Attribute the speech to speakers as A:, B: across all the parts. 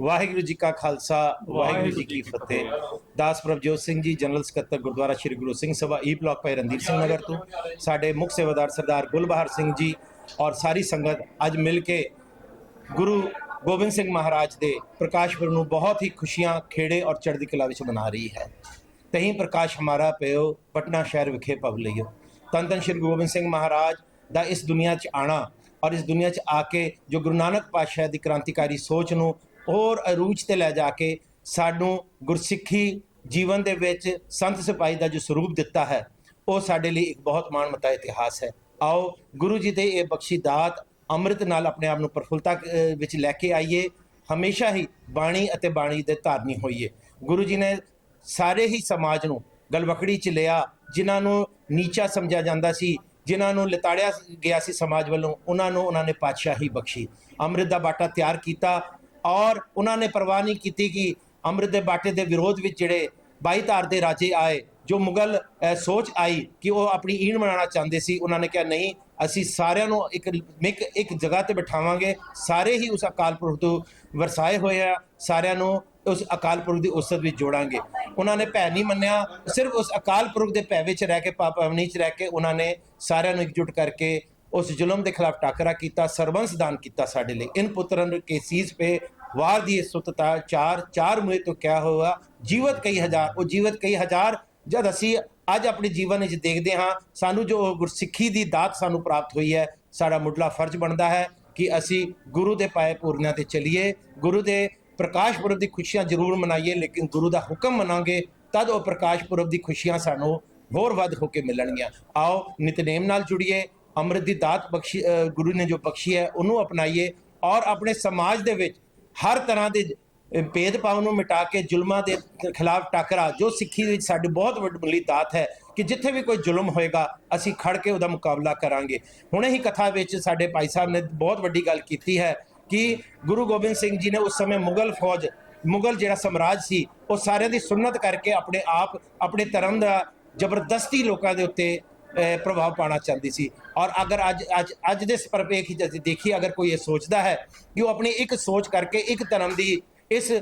A: ਵਾਹਿਗੁਰੂ ਜੀ ਕਾ ਖਾਲਸਾ, ਵਾਹਿਗੁਰੂ ਜੀ ਕੀ ਫਤਿਹ। ਦਾਸ ਪ੍ਰਭਜੋਤ ਸਿੰਘ ਜੀ, ਜਨਰਲ ਸਕੱਤਰ Gurdwara Shri Guru Singh Sabha, E block Bhai Randeep Singh Nagar ਤੋਂ। ਸਾਡੇ ਮੁੱਖ ਸੇਵਾਦਾਰ ਸਰਦਾਰ ਗੁਲਬਹਾਰ ਸਿੰਘ ਜੀ ਔਰ ਸਾਰੀ ਸੰਗਤ ਅੱਜ ਮਿਲ ਕੇ ਗੁਰੂ ਗੋਬਿੰਦ ਸਿੰਘ ਮਹਾਰਾਜ ਦੇ ਪ੍ਰਕਾਸ਼ ਪੁਰਬ ਨੂੰ ਬਹੁਤ ਹੀ ਖੁਸ਼ੀਆਂ, ਖੇੜੇ ਔਰ ਚੜ੍ਹਦੀ ਕਲਾ ਵਿੱਚ ਮਨਾ ਰਹੀ ਹੈ। ਤਹੀਂ ਪ੍ਰਕਾਸ਼ ਹਮਾਰਾ ਪਿਓ ਪਟਨਾ ਸ਼ਹਿਰ ਵਿਖੇ ਪਵ ਲਈਓ। ਤਨ ਤਨ ਸ਼੍ਰੀ ਗੁਰੂ ਗੋਬਿੰਦ ਸਿੰਘ ਮਹਾਰਾਜ ਦਾ ਇਸ ਦੁਨੀਆ 'ਚ ਆਣਾ ਔਰ ਇਸ ਦੁਨੀਆ 'ਚ ਆ ਕੇ ਜੋ ਗੁਰੂ ਨਾਨਕ ਪਾਤਸ਼ਾਹ ਦੀ ਕ੍ਰਾਂਤੀਕਾਰੀ ਸੋਚ ਨੂੰ ਹੋਰ ਅਰੂਜ ਤੇ ਲੈ ਜਾ ਕੇ ਸਾਨੂੰ ਗੁਰਸਿੱਖੀ ਜੀਵਨ ਦੇ ਵਿੱਚ ਸੰਤ ਸਿਪਾਹੀ ਦਾ ਜੋ ਸਰੂਪ ਦਿੱਤਾ ਹੈ, ਉਹ ਸਾਡੇ ਲਈ ਇੱਕ ਬਹੁਤ ਮਾਣਮੱਤਾ ਇਤਿਹਾਸ ਹੈ। ਆਓ ਗੁਰੂ ਜੀ ਦੇ ਇਹ ਬਖਸ਼ੀਦਾਤ ਅੰਮ੍ਰਿਤ ਨਾਲ ਆਪਣੇ ਆਪ ਨੂੰ ਪ੍ਰਫੁੱਲਤਾ ਵਿੱਚ ਲੈ ਕੇ ਆਈਏ। ਹਮੇਸ਼ਾ ਹੀ ਬਾਣੀ ਅਤੇ ਬਾਣੀ ਦੇ ਧਾਰਨੀ ਹੋਈਏ। ਗੁਰੂ ਜੀ ਨੇ ਸਾਰੇ ਹੀ ਸਮਾਜ ਨੂੰ ਗਲਵਕੜੀ ਚ ਲਿਆ, ਜਿਨ੍ਹਾਂ ਨੂੰ ਨੀਚਾ ਸਮਝਿਆ ਜਾਂਦਾ ਸੀ ਜਿਨ੍ਹਾਂ ਨੂੰ ਲਿਤਾੜਿਆ ਗਿਆ ਸੀ ਸਮਾਜ ਵੱਲੋਂ, ਉਹਨਾਂ ਨੂੰ ਉਹਨਾਂ ਨੇ ਪਾਤਸ਼ਾਹੀ ਬਖਸ਼ੀ। ਅੰਮ੍ਰਿਤ ਦਾ ਬਾਟਾ ਤਿਆਰ ਕੀਤਾ ਔਰ ਉਹਨਾਂ ਨੇ ਪਰਵਾਹ ਨਹੀਂ ਕੀਤੀ ਕਿ ਅੰਮ੍ਰਿਤ ਦੇ ਬਾਟੇ ਦੇ ਵਿਰੋਧ ਵਿੱਚ ਜਿਹੜੇ ਬਾਈ ਧਾਰ ਦੇ ਰਾਜੇ ਆਏ, ਜੋ ਮੁਗਲ ਸੋਚ ਆਈ ਕਿ ਉਹ ਆਪਣੀ ਈਣ ਬਣਾਉਣਾ ਚਾਹੁੰਦੇ ਸੀ, ਉਹਨਾਂ ਨੇ ਕਿਹਾ, ਨਹੀਂ ਅਸੀਂ ਸਾਰਿਆਂ ਨੂੰ ਇੱਕ ਇੱਕ ਇੱਕ ਜਗ੍ਹਾ ਤੇ ਬਿਠਾਵਾਂਗੇ। ਸਾਰੇ ਹੀ ਉਸ ਅਕਾਲ ਪੁਰਖ ਤੋਂ ਵਰਸਾਏ ਹੋਏ ਆ। ਸਾਰਿਆਂ ਨੂੰ ਉਸ ਅਕਾਲ ਪੁਰਖ ਦੀ ਉਸਤ ਵਿੱਚ ਜੋੜਾਂਗੇ। ਉਹਨਾਂ ਨੇ ਭੈ ਨਹੀਂ ਮੰਨਿਆ। ਸਿਰਫ ਉਸ ਅਕਾਲ ਪੁਰਖ ਦੇ ਭੈ ਵਿੱਚ ਰਹਿ ਕੇ ਪਾਪਵਨੀ ਚ ਰਹਿ ਕੇ ਉਹਨਾਂ ਨੇ ਸਾਰਿਆਂ ਨੂੰ ਇਕਜੁੱਟ ਕਰਕੇ ਉਸ ਜ਼ੁਲਮ ਦੇ ਖਿਲਾਫ ਟਾਕਰਾ ਕੀਤਾ ਸਰਬੰਸ ਦਾਨ ਕੀਤਾ ਸਾਡੇ ਲਈ। ਇਨ ਪੁੱਤਰਨ ਕੇ ਸੀਸ ਪੇ ਵਾਰ ਦੀ ਸੁਤਤਾ ਚਾਰ ਚਾਰ ਮੁਏ ਤੋਂ ਕਿਆ ਹੋਇਆ ਜੀਵਤ ਕਈ ਹਜ਼ਾਰ, ਉਹ ਜੀਵਤ ਕਈ ਹਜ਼ਾਰ ਜਦ ਅਸੀਂ ਅੱਜ ਆਪਣੇ ਜੀਵਨ ਵਿੱਚ ਦੇਖਦੇ ਹਾਂ, ਸਾਨੂੰ ਜੋ ਗੁਰਸਿੱਖੀ ਦੀ ਦਾਤ ਸਾਨੂੰ ਪ੍ਰਾਪਤ ਹੋਈ ਹੈ, ਸਾਡਾ ਮੁੱਢਲਾ ਫਰਜ਼ ਬਣਦਾ ਹੈ ਕਿ ਅਸੀਂ ਗੁਰੂ ਦੇ ਪਾਏ ਪੂਰਨਿਆਂ ਤੇ ਚੱਲੀਏ, ਗੁਰੂ ਦੇ ਪ੍ਰਕਾਸ਼ ਪੁਰਬ ਦੀ ਖੁਸ਼ੀਆਂ ਜ਼ਰੂਰ ਮਨਾਈਏ, ਲੇਕਿਨ ਗੁਰੂ ਦਾ ਹੁਕਮ ਮੰਨਾਂਗੇ, ਤਦ ਉਹ ਪ੍ਰਕਾਸ਼ ਪੁਰਬ ਦੀ ਖੁਸ਼ੀਆਂ ਸਾਨੂੰ ਹੋਰ ਵੱਧ ਹੋ ਕੇ ਮਿਲਣਗੀਆਂ। ਆਓ, ਨਿਤਨੇਮ ਨਾਲ ਜੁੜੀਏ, ਅੰਮ੍ਰਿਤ ਦੀ ਦਾਤ ਬਖਸ਼ੀ ਗੁਰੂ ਨੇ ਜੋ ਬਖਸ਼ੀ ਹੈ, ਉਹਨੂੰ ਅਪਣਾਈਏ ਔਰ ਆਪਣੇ ਸਮਾਜ ਦੇ ਵਿੱਚ ਹਰ ਤਰ੍ਹਾਂ ਦੇ ਭੇਦਭਾਵ ਨੂੰ ਮਿਟਾ ਕੇ ਜ਼ੁਲਮਾਂ ਦੇ ਖਿਲਾਫ ਟਾਕਰਾ, ਜੋ ਸਿੱਖੀ ਵਿੱਚ ਸਾਡੀ ਬਹੁਤ ਵੱਡੀ ਦਾਤ ਹੈ ਕਿ ਜਿੱਥੇ ਵੀ ਕੋਈ ਜ਼ੁਲਮ ਹੋਏਗਾ, ਅਸੀਂ ਖੜ ਕੇ ਉਹਦਾ ਮੁਕਾਬਲਾ ਕਰਾਂਗੇ। ਹੁਣੇ ਹੀ ਕਥਾ ਵਿੱਚ ਸਾਡੇ ਭਾਈ ਸਾਹਿਬ ਨੇ ਬਹੁਤ ਵੱਡੀ ਗੱਲ ਕੀਤੀ ਹੈ ਕਿ ਗੁਰੂ ਗੋਬਿੰਦ ਸਿੰਘ ਜੀ ਨੇ ਉਸ ਸਮੇਂ ਮੁਗਲ ਫੌਜ, ਮੁਗਲ ਜਿਹੜਾ ਸਮਰਾਜ ਸੀ, ਉਹ ਸਾਰਿਆਂ ਦੀ ਸੁਨਨਤ ਕਰਕੇ ਆਪਣੇ ਆਪ, ਆਪਣੇ ਧਰਮ ਦਾ ਜ਼ਬਰਦਸਤੀ ਲੋਕਾਂ ਦੇ ਉੱਤੇ ਪ੍ਰਭਾਵ ਪਾਣਾ ਚਾਹੁੰਦੀ ਸੀ। ਔਰ ਅਗਰ ਅੱਜ ਅੱਜ ਅੱਜ ਦੇ ਪਰਪੇਖ ਵਿੱਚ ਅਸੀਂ ਦੇਖੀਏ ਅਗਰ ਕੋਈ ਇਹ ਸੋਚਦਾ ਹੈ ਕਿ ਉਹ ਆਪਣੀ ਇੱਕ ਸੋਚ ਕਰਕੇ ਇੱਕ ਧਰਮ ਦੀ ਇਸ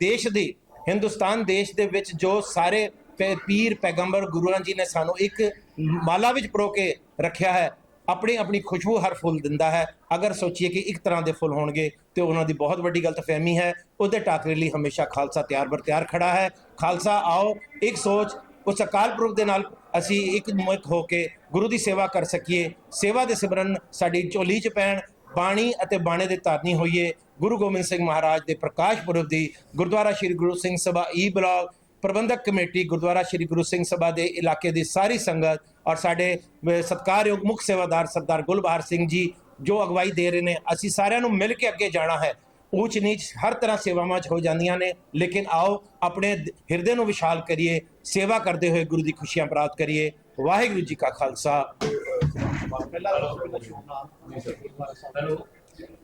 A: ਦੇਸ਼ ਦੀ, ਹਿੰਦੁਸਤਾਨ ਦੇਸ਼ ਦੇ ਵਿੱਚ ਜੋ ਸਾਰੇ ਪੈ- ਪੀਰ ਪੈਗੰਬਰ ਗੁਰੂਆਂ ਜੀ ਨੇ ਸਾਨੂੰ ਇੱਕ ਮਾਲਾ ਵਿੱਚ ਪਰੋ ਕੇ ਰੱਖਿਆ ਹੈ, ਆਪਣੀ ਆਪਣੀ ਖੁਸ਼ਬੂ ਹਰ ਫੁੱਲ ਦਿੰਦਾ ਹੈ। ਅਗਰ ਸੋਚੀਏ ਕਿ ਇੱਕ ਤਰ੍ਹਾਂ ਦੇ ਫੁੱਲ ਹੋਣਗੇ, ਤੇ ਉਹਨਾਂ ਦੀ ਬਹੁਤ ਵੱਡੀ ਗਲਤਫਹਿਮੀ ਹੈ। ਉਹਦੇ ਟਾਕਰੇ ਲਈ ਹਮੇਸ਼ਾ ਖਾਲਸਾ ਤਿਆਰ ਬਰ ਤਿਆਰ ਖੜਾ ਹੈ। ਖਾਲਸਾ, ਆਓ, ਇੱਕ ਸੋਚ, ਉਸ ਅਕਾਲ ਪੁਰਖ ਦੇ ਨਾਲ ਅਸੀਂ ਇੱਕ ਮੁੱਖ ਹੋ ਕੇ ਗੁਰੂ ਦੀ ਸੇਵਾ ਕਰ ਸਕੀਏ। ਸੇਵਾ ਦੇ ਸਿਮਰਨ ਸਾਡੀ ਝੋਲੀ 'ਚ ਪੈਣ ਬਾਣੀ ਅਤੇ ਬਾਣੇ ਦੇ ਧਾਰਨੀ ਹੋਈਏ ਗੁਰੂ ਗੋਬਿੰਦ ਸਿੰਘ ਮਹਾਰਾਜ ਦੇ ਪ੍ਰਕਾਸ਼ ਪੁਰਬ ਦੀ ਗੁਰਦੁਆਰਾ ਸ਼੍ਰੀ ਗੁਰੂ ਸਿੰਘ ਸਭਾ ਈ ਬਲਾਕ ਪ੍ਰਬੰਧਕ ਕਮੇਟੀ ਗੁਰਦੁਆਰਾ ਸ਼੍ਰੀ ਗੁਰੂ ਸਿੰਘ ਸਭਾ ਦੇ ਇਲਾਕੇ ਦੀ ਸਾਰੀ ਸੰਗਤ ਔਰ ਸਾਡੇ ਅਹ, ਸਤਿਕਾਰਯੋਗ ਮੁੱਖ ਸੇਵਾਦਾਰ ਸਰਦਾਰ ਗੁਲਬਹਾਰ ਸਿੰਘ ਜੀ ਜੋ ਅਗਵਾਈ ਦੇ ਰਹੇ ਨੇ ਅਸੀਂ ਸਾਰਿਆਂ ਨੂੰ ਮਿਲ ਕੇ ਅੱਗੇ ਜਾਣਾ ਹੈ। ਊਚ ਨੀਚ ਹਰ ਤਰ੍ਹਾਂ ਸੇਵਾਵਾਂ 'ਚ ਹੋ ਜਾਂਦੀਆਂ ਨੇ ਲੇਕਿਨ ਆਓ ਆਪਣੇ ਹਿਰਦੇ ਨੂੰ ਵਿਸ਼ਾਲ ਕਰੀਏ ਸੇਵਾ ਕਰਦੇ ਹੋਏ ਗੁਰੂ ਦੀ ਖੁਸ਼ੀਆਂ ਪ੍ਰਾਪਤ ਕਰੀਏ। ਵਾਹਿਗੁਰੂ ਜੀ ਕਾ ਖਾਲਸਾ।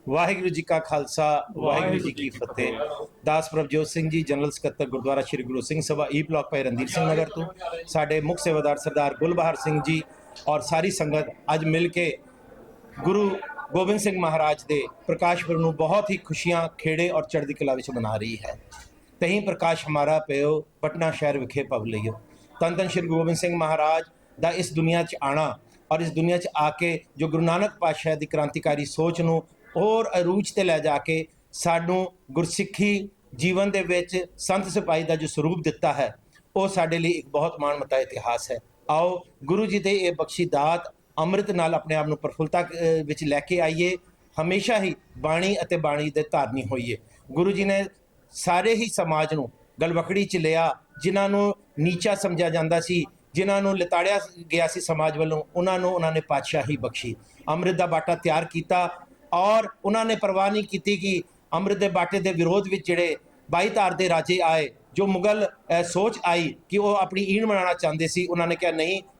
A: ਵਾਹਿਗੁਰੂ ਜੀ ਕਾ ਖਾਲਸਾ, ਵਾਹਿਗੁਰੂ ਜੀ ਕੀ ਫਤਿਹ। ਦਾਸ ਪ੍ਰਭਜੋਤ ਸਿੰਘ ਜੀ, ਜਨਰਲ ਸਕੱਤਰ ਗੁਰਦੁਆਰਾ ਸ਼੍ਰੀ ਗੁਰੂ ਸਿੰਘ ਸਭਾ, ਈ ਬਲਾਕ ਭਾਈ ਰਣਧੀਰ ਸਿੰਘ ਨਗਰ ਤੋਂ। ਸਾਡੇ ਮੁੱਖ ਸੇਵਾਦਾਰ ਸਰਦਾਰ ਗੁਲਬਹਾਰ ਸਿੰਘ ਜੀ ਔਰ ਸਾਰੀ ਸੰਗਤ ਅੱਜ ਮਿਲ ਕੇ ਗੁਰੂ ਗੋਬਿੰਦ ਸਿੰਘ ਮਹਾਰਾਜ ਦੇ ਪ੍ਰਕਾਸ਼ ਪੁਰਬ ਨੂੰ ਬਹੁਤ ਹੀ ਖੁਸ਼ੀਆਂ, ਖੇੜੇ ਔਰ ਚੜ੍ਹਦੀ ਕਲਾ ਵਿੱਚ ਮਨਾ ਰਹੀ ਹੈ। ਤਹੀਂ ਪ੍ਰਕਾਸ਼ ਹਮਾਰਾ ਪਿਓ ਪਟਨਾ ਸ਼ਹਿਰ ਵਿਖੇ ਪਵ ਲਈਓ। ਤਨ ਤਨ ਸ਼੍ਰੀ ਗੁਰੂ ਗੋਬਿੰਦ ਸਿੰਘ ਮਹਾਰਾਜ ਦਾ ਇਸ ਦੁਨੀਆ 'ਚ ਆਣਾ ਔਰ ਇਸ ਦੁਨੀਆ 'ਚ ਆ ਕੇ ਜੋ ਗੁਰੂ ਨਾਨਕ ਪਾਤਸ਼ਾਹ ਦੀ ਕ੍ਰਾਂਤੀਕਾਰੀ ਸੋਚ ਨੂੰ ਹੋਰ ਅਰੂਜ ਤੇ ਲੈ ਜਾ ਕੇ ਸਾਨੂੰ ਗੁਰਸਿੱਖੀ ਜੀਵਨ ਦੇ ਵਿੱਚ ਸੰਤ ਸਿਪਾਹੀ ਦਾ ਜੋ ਸਰੂਪ ਦਿੱਤਾ ਹੈ, ਉਹ ਸਾਡੇ ਲਈ ਇੱਕ ਬਹੁਤ ਮਾਣਮੱਤਾ ਇਤਿਹਾਸ ਹੈ। ਆਓ ਗੁਰੂ ਜੀ ਦੇ ਇਹ ਬਖਸ਼ੀ ਦਾਤ ਅੰਮ੍ਰਿਤ ਨਾਲ ਆਪਣੇ ਆਪ ਨੂੰ ਪ੍ਰਫੁੱਲਤਾ ਵਿੱਚ ਲੈ ਕੇ ਆਈਏ। ਹਮੇਸ਼ਾ ਹੀ ਬਾਣੀ ਅਤੇ ਬਾਣੀ ਦੇ ਧਾਰਨੀ ਹੋਈਏ। ਗੁਰੂ ਜੀ ਨੇ ਸਾਰੇ ਹੀ ਸਮਾਜ ਨੂੰ ਗਲਵਕੜੀ ਚ ਲਿਆ, ਜਿਨ੍ਹਾਂ ਨੂੰ ਨੀਚਾ ਸਮਝਿਆ ਜਾਂਦਾ ਸੀ। ਜਿਨ੍ਹਾਂ ਨੂੰ ਲਿਤਾੜਿਆ ਗਿਆ ਸੀ ਸਮਾਜ ਵੱਲੋਂ ਉਹਨਾਂ ਨੂੰ ਉਹਨਾਂ ਨੇ ਪਾਤਸ਼ਾਹੀ ਬਖਸ਼ੀ। ਅੰਮ੍ਰਿਤ ਦਾ ਬਾਟਾ ਤਿਆਰ ਕੀਤਾ ਔਰ ਉਹਨਾਂ ਨੇ ਪਰਵਾਹ ਨਹੀਂ ਕੀਤੀ ਕਿ ਅੰਮ੍ਰਿਤ ਦੇ ਬਾਟੇ ਦੇ ਵਿਰੋਧ ਵਿੱਚ ਜਿਹੜੇ ਬਾਈ ਧਾਰ ਦੇ ਰਾਜੇ ਆਏ ਜੋ ਮੁਗਲ ਅ, ਸੋਚ ਆਈ ਕਿ ਉਹ ਆਪਣੀ ਈਣ ਬਣਾਉਣਾ ਚਾਹੁੰਦੇ ਸੀ ਉਹਨਾਂ ਨੇ ਕਿਹਾ ਨਹੀਂ